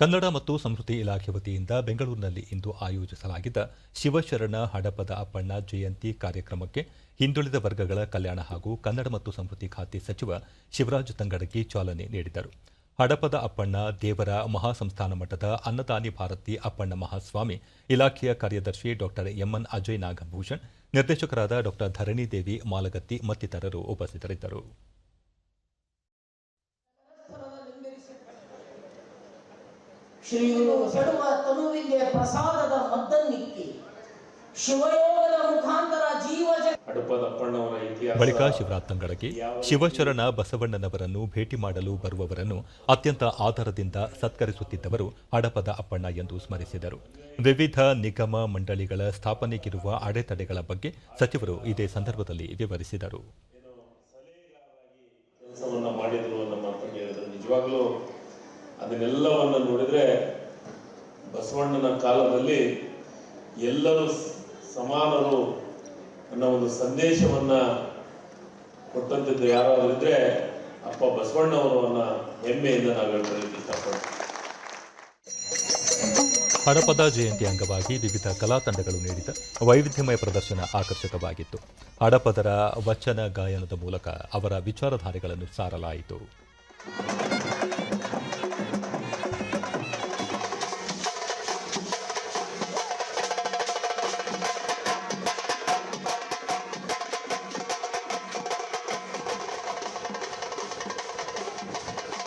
ಕನ್ನಡ ಮತ್ತು ಸಂಸ್ಕೃತಿ ಇಲಾಖೆ ವತಿಯಿಂದ ಬೆಂಗಳೂರಿನಲ್ಲಿ ಇಂದು ಆಯೋಜಿಸಲಾಗಿದ್ದ ಶಿವಶರಣ ಹಡಪದ ಅಪ್ಪಣ್ಣ ಜಯಂತಿ ಕಾರ್ಯಕ್ರಮಕ್ಕೆ ಹಿಂದುಳಿದ ವರ್ಗಗಳ ಕಲ್ಯಾಣ ಹಾಗೂ ಕನ್ನಡ ಮತ್ತು ಸಂಸ್ಕೃತಿ ಖಾತೆ ಸಚಿವ ಶಿವರಾಜ ತಂಗಡಗಿ ಚಾಲನೆ ನೀಡಿದರು. ಹಡಪದ ಅಪ್ಪಣ್ಣ ದೇವರ ಮಹಾಸಂಸ್ಥಾನ ಮಠದ ಅನ್ನದಾನಿ ಭಾರತಿ ಅಪ್ಪಣ್ಣ ಮಹಾಸ್ವಾಮಿ, ಇಲಾಖೆಯ ಕಾರ್ಯದರ್ಶಿ ಡಾಕ್ಟರ್ ಎಂಎನ್ ಅಜಯ್ ನಾಗಭೂಷಣ್, ನಿರ್ದೇಶಕರಾದ ಡಾಕ್ಟರ್ ಧರಣಿದೇವಿ ಮಾಲಗತ್ತಿ ಮತ್ತಿತರರು ಉಪಸ್ಥಿತರಿದ್ದರು. ಶ್ರೀಯು ಸಡುವ ತನುವಿಗೆ ಪ್ರಸಾದದ ಮದ್ದನ್ನಿಕ್ಕಿ. ಶಿವಯೋಗದ ಮುಖಾಂತರ ಜೀವ ಜಗ ಅಪ್ಪಣ್ಣವರ ಇತಿಹಾಸ ಬಳಿಕ ಶಿವರಾತ್ರಿ ಶಿವಶರಣ ಬಸವಣ್ಣನವರನ್ನು ಭೇಟಿ ಮಾಡಲು ಬರುವವರನ್ನು ಅತ್ಯಂತ ಆಧಾರದಿಂದ ಸತ್ಕರಿಸುತ್ತಿದ್ದವರು ಹಡಪದ ಅಪ್ಪಣ್ಣ ಎಂದು ಸ್ಮರಿಸಿದರು. ವಿವಿಧ ನಿಗಮ ಮಂಡಳಿಗಳ ಸ್ಥಾಪನೆಗಿರುವ ಅಡೆತಡೆಗಳ ಬಗ್ಗೆ ಸಚಿವರು ಇದೇ ಸಂದರ್ಭದಲ್ಲಿ ವಿವರಿಸಿದರು. ಅದನ್ನೆಲ್ಲವನ್ನ ನೋಡಿದ್ರೆ ಬಸವಣ್ಣನ ಕಾಲದಲ್ಲಿ ಎಲ್ಲರೂ ಸಮಾನರು ಅನ್ನೋ ಒಂದು ಸಂದೇಶವನ್ನ ಕೊಟ್ಟಂತಿದ್ದು ಯಾರಾದ್ರೂ ಇದ್ರೆ ಅಪ್ಪ ಬಸವಣ್ಣವರು ಅನ್ನೋ ಹೆಮ್ಮೆಯಿಂದ ನಾವು ಹೇಳ್ಕೊಳ್ಳಿ ಇಷ್ಟಪಡ್ತೀವಿ ಹಡಪದ ಜಯಂತಿ ಅಂಗವಾಗಿ ವಿವಿಧ ಕಲಾ ತಂಡಗಳು ನೀಡಿದ ವೈವಿಧ್ಯಮಯ ಪ್ರದರ್ಶನ ಆಕರ್ಷಕವಾಗಿತ್ತು. ಹಡಪದರ ವಚನ, ಗಾಯನದ ಮೂಲಕ ಅವರ ವಿಚಾರಧಾರೆಗಳನ್ನು ಸಾರಲಾಯಿತು.